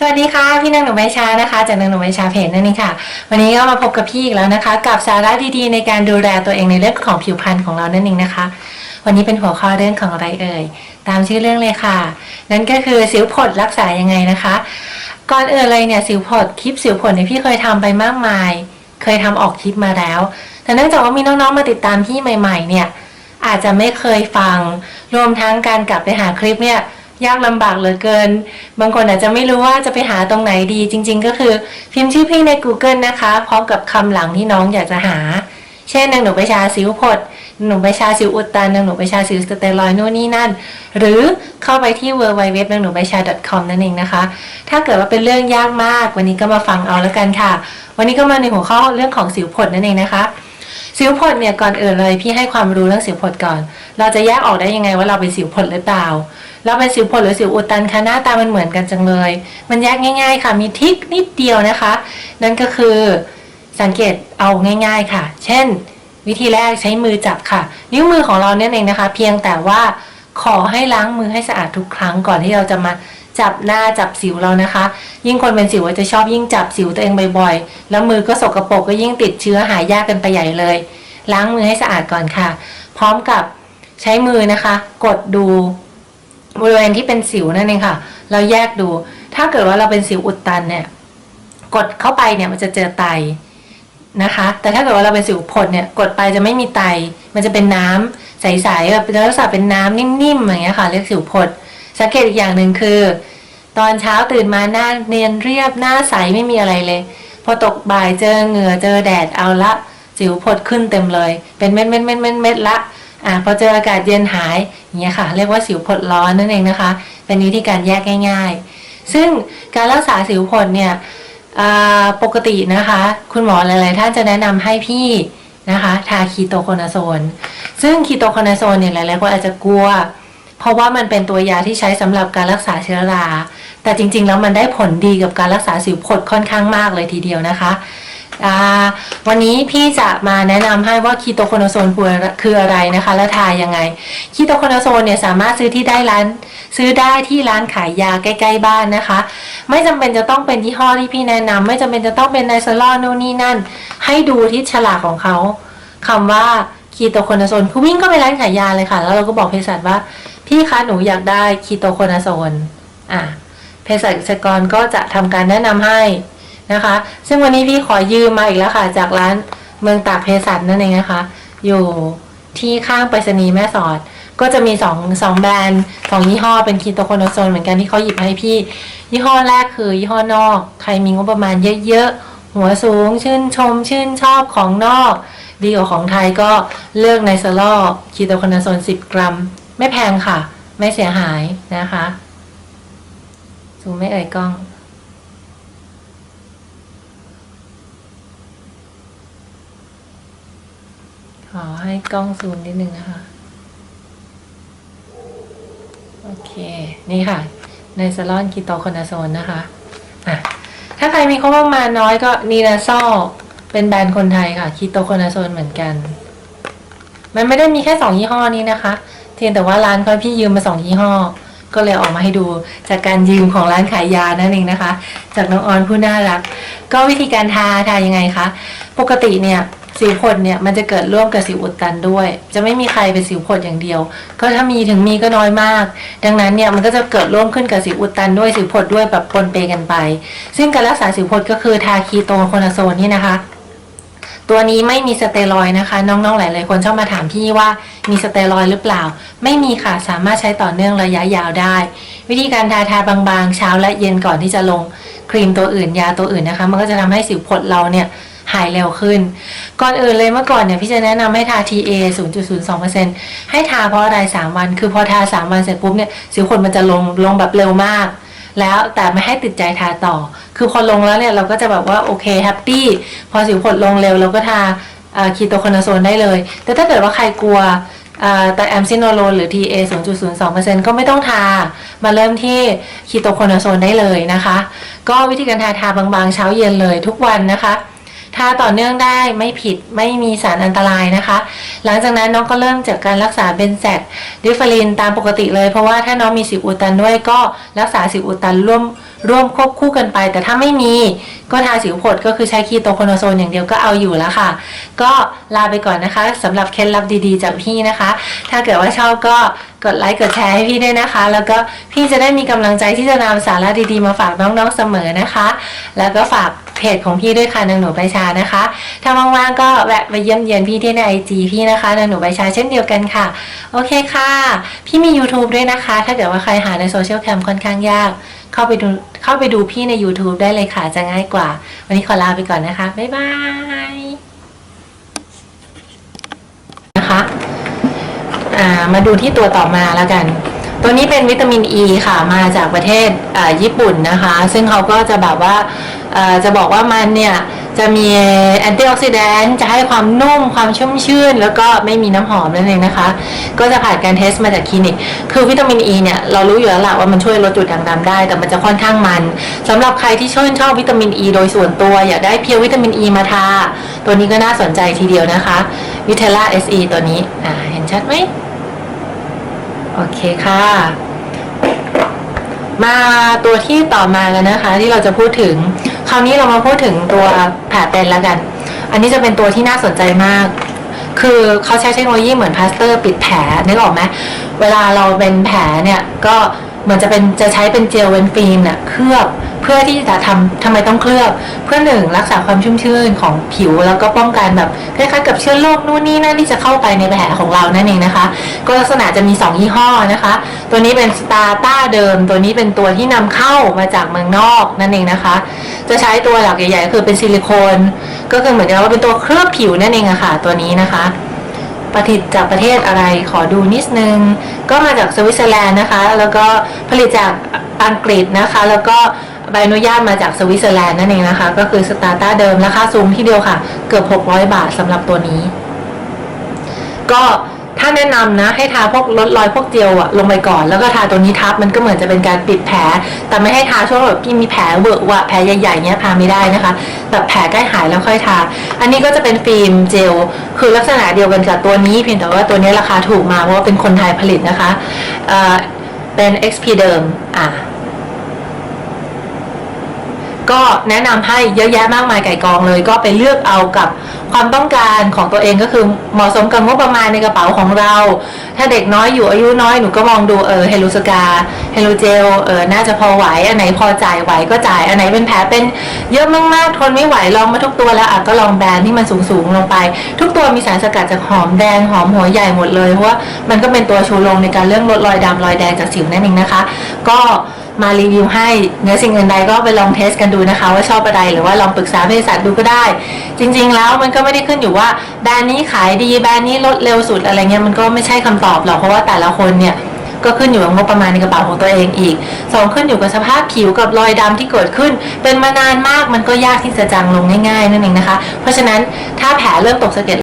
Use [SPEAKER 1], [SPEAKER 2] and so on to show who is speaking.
[SPEAKER 1] สวัสดีค่ะ พี่นางหนูใบชานะคะจากนางหนูใบชาเพจนั่นเองค่ะ วันนี้ก็มาพบกับพี่อีกแล้วนะคะ กับสาระดีๆในการดูแลตัวเองในเรื่องของผิวพรรณของเรานั่นเองนะคะ วันนี้เป็นหัวข้อเรื่องของอะไรเอ่ยตามชื่อเรื่องเลยค่ะ นั่นก็คือสิวผดรักษายังไงนะคะ ก่อนอื่นเลยเนี่ยสิวผดคลิปสิวผดเนี่ยพี่เคยทำไปมากมาย เคยทำออกคลิปมาแล้ว แต่เนื่องจากว่ามีน้องๆมาติดตามพี่ใหม่ ๆ เนี่ยอาจจะไม่เคยฟังรวมทั้งการกลับไปหาคลิปเนี่ย ยากลำบากเหลือเกิน บางคนอาจจะไม่รู้ว่าจะไปหาตรงไหนดี จริง ๆ ก็คือพิมพ์ชื่อพี่ใน Google นะคะ พร้อมกับคำหลังที่น้องอยากจะหา เช่นนางหนูไปชาสิวผดนางหนูไปชาสิวอุดตันนางหนูไปชาสิวสเตียรอยนู่นนี่นั่น หรือเข้าไปที่ w w w นางหนูไปชา .com นั่นเองนะคะ ถ้าเกิดว่าเป็นเรื่องยากมาก วันนี้ก็มาฟังเอาแล้วกันค่ะ วันนี้ก็มาในหัวข้อเรื่องของสิวผดนั่นเองนะคะสิวผดเนี่ยก่อนอื่นเลยพี่ให้ความรู้เรื่องสิวผดก่อน เราจะแยกออกได้ยังไงว่าเราเป็นสิวผดหรือเปล่า เราเป็นสิวผดหรือสิวอุดตันคะหน้าตามันเหมือนกันจังเลย มันแยกง่าย ๆ ค่ะมีทิกนิดเดียวนะคะ นั่นก็คือสังเกตเอาง่าย ๆค่ะ เช่น วิธีแรกใช้มือจับค่ะ นิ้วมือของเราเนี่ยเองนะคะ เพียงแต่ว่าขอให้ล้างมือให้สะอาดทุกครั้งก่อนที่เราจะมาจับหน้าจับสิวเรานะคะ ยิ่งคนเป็นสิวจะชอบยิ่งจับสิวตัวเองบ่อยๆ แล้วมือก็สกรปรกก็ยิ่งติดเชื้อหายยากกันไปใหญ่เลย ล้างมือให้สะอาดก่อนค่ะ พร้อมกับใช้มือนะคะ กดดู บริเวณที่เป็นสิวนั่นเองค่ะ เราแยกดู ถ้าเกิดว่าเราเป็นสิวอุดตันเนี่ย กดเข้าไปเนี่ยมันจะเจอไตนะคะ แต่ถ้าเกิดว่าเราเป็นสิวผดเนี่ย กดไปจะไม่มีไต มันจะเป็นน้ำใสๆแบบลักษณะเป็นน้ำนิ่มๆอย่างเงี้ยค่ะ เรียกสิวผด สังเกตอีกอย่างหนึ่งคือ ตอนเช้าตื่นมาหน้าเนียนเรียบหน้าใสไม่มีอะไรเลย พอตกบ่ายเจอเหงื่อเจอแดดเอาละสิวผดขึ้นเต็มเลย เป็นเม็ดเม็ดเม็ดเม็ดเม็ดละ อ่าพอเจออากาศเย็นหายอย่างเงี้ยค่ะ เรียกว่าสิวผดร้อนนั่นเองนะคะ เป็นวิธีการแยกง่าย ๆ ซึ่งการรักษาสิวผดเนี่ยปกตินะคะ คุณหมอหลายๆท่านจะแนะนำให้พี่นะคะทาคีโตโคนาโซน ซึ่งคีโตโคนาโซนเนี่ยหลายๆคนอาจจะกลัว เพราะว่ามันเป็นตัวยาที่ใช้สำหรับการรักษาเชื้อรา แต่จริงๆแล้วมันได้ผลดีกับการรักษาสิวผดค่อนข้างมากเลยทีเดียวนะคะ อ่าวันนี้พี่จะมาแนะนำให้ว่าคีโตโคนโซนคืออะไรนะคะ และทายังไง คีโตโคนโซนเนี่ยสามารถซื้อที่ได้ร้าน ซื้อได้ที่ร้านขายยาใกล้ ๆ บ้านนะคะ ไม่จำเป็นจะต้องเป็นยี่ห้อที่พี่แนะนำไม่จำเป็นจะต้องเป็นไนซอลอนู่นนี่นั่น ให้ดูที่ฉลากของเขาคำว่าคีโตโคนโซนคือวิ่งก็ไปร้านขายยาเลยค่ะ แล้วเราก็บอกเภสัชว่า พี่คะหนูอยากได้คีโตโคนโซนอะเภสัชกรก็จะทำการแนะนำให้ นะคะ ซึ่งวันนี้พี่ขอยืมมาอีกแล้วค่ะ จากร้านเมืองตากเภสัชนั่นเองนะคะ อยู่ที่ข้างไปรษณีย์แม่สอด ก็จะมีสองสองแบรนด์ของยี่ห้อเป็นคีโตโคนาโซนเหมือนกันที่เขาหยิบให้พี่ ยี่ห้อแรกคือยี่ห้อนอก ใครมีงบประมาณเยอะๆ หัวสูง ชื่นชม ชื่นชอบของนอก ดีกว่าของไทยก็เลือกไนซาลอคีโตโคนาโซน 10 กรัม ไม่แพงค่ะ ไม่เสียหายนะคะซูมไม่เอ่ยกล้อง ข อให้กล้องซูมนิดนึงนะคะ โอเค นี่ค่ะ ในซาลอนคีโตโคนาโซนนะคะอะถ้าใครมีงบประมาณน้อยก็นีนาซอลเป็นแบรนด์คนไทยค่ะคีโตโคนาโซนเหมือนกัน มันไม่ได้มีแค่สองยี่ห้อนี้นะคะ เพียงแต่ว่าร้านเขาพี่ยืมมาสองยี่ห้อ ก็เลยออกมาให้ดูจากการยืมของร้านขายยานั่นเองนะคะ จากน้องออนผู้น่ารัก ก็วิธีการทาทายังไงคะ ปกติเนี่ย สิวผดเนี่ยมันจะเกิดร่วมกับสิวอุดตันด้วย จะไม่มีใครเป็นสิวผดอย่างเดียว ก็ถ้ามีถึงมีก็น้อยมาก ดังนั้นเนี่ยมันก็จะเกิดร่วมขึ้นกับสิวอุดตันด้วยสิวผดด้วยแบบปนเปกันไป ซึ่งการรักษาสิวผดก็คือทาคีโตโคนาโซนนี่นะคะตัวนี้ไม่มีสเตียรอยนะคะ น้องๆหลายๆคนชอบมาถามพี่ว่ามีสเตียรอยหรือเปล่า ไม่มีค่ะสามารถใช้ต่อเนื่องระยะยาวได้ วิธีการทาทาบางๆ เช้าและเย็นก่อนที่จะลงครีมตัวอื่นยาตัวอื่นนะคะ มันก็จะทำให้สิวผดเราเนี่ย หายเร็วขึ้น ก่อนอื่นเลยเมื่อก่อนเนี่ยพี่จะแนะนำให้ทา TA 0.02%ให้ทาเพราะอะไร3วัน คือพอทา 3 วันเสร็จปุ๊บเนี่ยสิวผดมันจะลงลงแบบเร็วมาก แล้วแต่ไม่ให้ติดใจทาต่อ คือพอลงแล้วเนี่ยเราก็จะแบบว่าโอเคแฮปปี้พอสิวผดลงเร็วเราก็ทาคีโตโคนาโซนได้เลย แต่ถ้าเกิดว่าใครกลัวแต่แอมซิโนโลนหรือ TA 0.02%ก็ไม่ต้องทา มาเริ่มที่คีโตโคนาโซนได้เลยนะคะ ก็วิธีการทาทาบางๆ เช้าเย็นเลยทุกวันนะคะ ทาต่อเนื่องได้ไม่ผิดไม่มีสารอันตรายนะคะ หลังจากนั้นน้องก็เริ่มจากการรักษาเบนแซดดิฟารินตามปกติเลย เพราะว่าถ้าน้องมีสิวอุดตันด้วยก็รักษาสิวอุดตันร่วมร่วมควบคู่กันไป แต่ถ้าไม่มีก็ทาสิวผดก็คือใช้คีโตโคโนโซนอย่างเดียวก็เอาอยู่แล้วค่ะ ก็ลาไปก่อนนะคะสำหรับเคล็ดลับดีๆจากพี่นะคะ ถ้าเกิดว่าชอบก็กดไลค์กดแชร์ให้พี่ด้วยนะคะ แล้วก็พี่จะได้มีกำลังใจที่จะนำสาระดีๆมาฝากน้องๆเสมอนะคะ แล้วก็ฝาก เพจของพี่ด้วยค่ะนางหนูใบชานะคะ ถ้าว่างๆก็แวะไปเยี่ยมเยียนพี่ที่ในไอจีพี่นะคะนางหนูใบชาเช่นเดียวกันค่ะ โอเคค่ะ พี่มี YouTube ด้วยนะคะ ถ้าเกิดว่าใครหาในโซเชียลแคมค่อนข้างยาก เข้าไปดูเข้าไปดูพี่ใน YouTube ได้เลยค่ะจะง่ายกว่า วันนี้ขอลาไปก่อนนะคะ บ๊ายบายนะคะมาดูที่ตัวต่อมาแล้วกัน ตัวนี้เป็นวิตามินอ e ีค่ะ มาจากประเทศญี่ปุ่นนะคะ ซึ่งเขาก็จะแบบว่า จะบอกว่ามันเนี่ยจะมีแอนตี้ออกซิแดนต์จะให้ความนุ่มความชุ่มชื่น แล้วก็ไม่มีน้ำหอมนั่นเองนะคะ ก็จะผ่านการเทสมาจากคลินิก คือวิตามินอ e ีเนี่ยเรารู้อยู่แล้วละว่ามันช่วยลดจุดด่างดำได้ แต่มันจะค่อนข้างมันสำหรับใครที่ชื่นชอบวิตามินอ e ีโดยส่วนตัว อยากได้เพียววิตามินอ e ีมาทา ตัวนี้ก็น่าสนใจทีเดียวนะคะวิเทล่า SE ตัวนี้อ่าเห็นชัดไหมโอเคค่ะมาตัวที่ต่อมากันนะคะ ที่เราจะพูดถึง คราวนี้เรามาพูดถึงตัวแผลเป็นแล้วกัน อันนี้จะเป็นตัวที่น่าสนใจมาก คือเขาใช้เทคโนโลยีเหมือนพลาสเตอร์ปิดแผลนึกออกไหมเวลาเราเป็นแผลเนี่ยก็เหมือนจะเป็นจะใช้เป็นเจลเวนฟิล์มเนี่ยเคลือบเพื่อที่จะทำทำไมต้องเคลือบเพื่อหนึ่งรักษาความชุ่มชื่นของผิวแล้วก็ป้องกันแบบคล้ายๆกับเชื้อโรคนู่นนี่นั่นที่จะเข้าไปในแผลของเรานั่นเองนะคะ ก็ลักษณะจะมี 2 ยี่ห้อนะคะ ตัวนี้เป็นสตาร์ต้าเดิม ตัวนี้เป็นตัวที่นำเข้ามาจากเมืองนอกนั่นเองนะคะ จะใช้ตัวหลักใหญ่ๆก็คือเป็นซิลิโคน ก็คือเหมือนกับว่าเป็นตัวเคลือบผิวนั่นเองอะค่ะตัวนี้นะคะผลิตจากประเทศอะไรขอดูนิดนึง ก็มาจากสวิตเซอร์แลนด์นะคะ แล้วก็ผลิตจากอังกฤษนะคะ แล้วก็ใบอนุญาตมาจากสวิตเซอร์แลนด์นั่นเองนะคะ ก็คือสตาร์ต้าเดิมราคาสูงที่เดียวค่ะ เกือบ 600 บาทสำหรับตัวนี้ ก็ ถ้าแนะนำนะให้ทาพวกลดรอยพวกเจลอะลงไปก่อน แล้วก็ทาตัวนี้ทับมันก็เหมือนจะเป็นการปิดแผล แต่ไม่ให้ทาช่วงแบบที่มีแผลเวอะวะแผลใหญ่ๆเนี้ยทาไม่ได้นะคะแบบแผลใกล้หายแล้วค่อยทา อันนี้ก็จะเป็นฟิล์มเจล คือลักษณะเดียวกันกับตัวนี้เพียงแต่ว่าตัวนี้ราคาถูกมาเพราะว่าเป็นคนไทยผลิตนะคะเอ่อเป็น XP เดิมอะ ก็แนะนำให้เยอะแยะมากมายไก่กองเลย ก็ไปเลือกเอากับความต้องการของตัวเองก็คือเหมาะสมกับงบประมาณในกระเป๋าของเรา ถ้าเด็กน้อยอยู่อายุน้อยหนูก็มองดูเออเฮลูสกาเฮลูเจลเออน่าจะพอไหวอันไหนพอจ่ายไหวก็จ่ายอันไหนเป็นแผลเป็นเยอะมากๆทนไม่ไหวลองมาทุกตัวแล้วอะก็ลองแบรนด์ที่มันสูงๆลงไป ทุกตัวมีสารสกัดจากหอมแดงหอมหัวใหญ่หมดเลยเพราะว่ามันก็เป็นตัวชูโรงในการเรื่องลดรอยดำรอยแดงจากสิวนั่นเองนะคะ ก็ มารีวิวให้เนื้อสิ่งอื่นใดก็ไปลองเทสกันดูนะคะ ว่าชอบอะไรหรือว่าลองปรึกษาเภสัชดูก็ได้ จริง ๆ แล้วมันก็ไม่ได้ขึ้นอยู่ว่าแบรนด์นี้ขายดีแบรนด์นี้ลดเร็วสุดอะไรเงี้ยมันก็ไม่ใช่คำตอบหรอกเพราะว่าแต่ละคนเนี่ยก็ขึ้นอยู่กับงบประมาณในกระเป๋าของตัวเองอีกสองขึ้นอยู่กับสภาพผิวกับรอยดำที่เกิดขึ้น เป็นมานานมากมันก็ยากที่จะจางลงง่ายๆนั่นเองนะคะ เพราะฉะนั้นถ้าแผลเริ่มตกสะเก็ด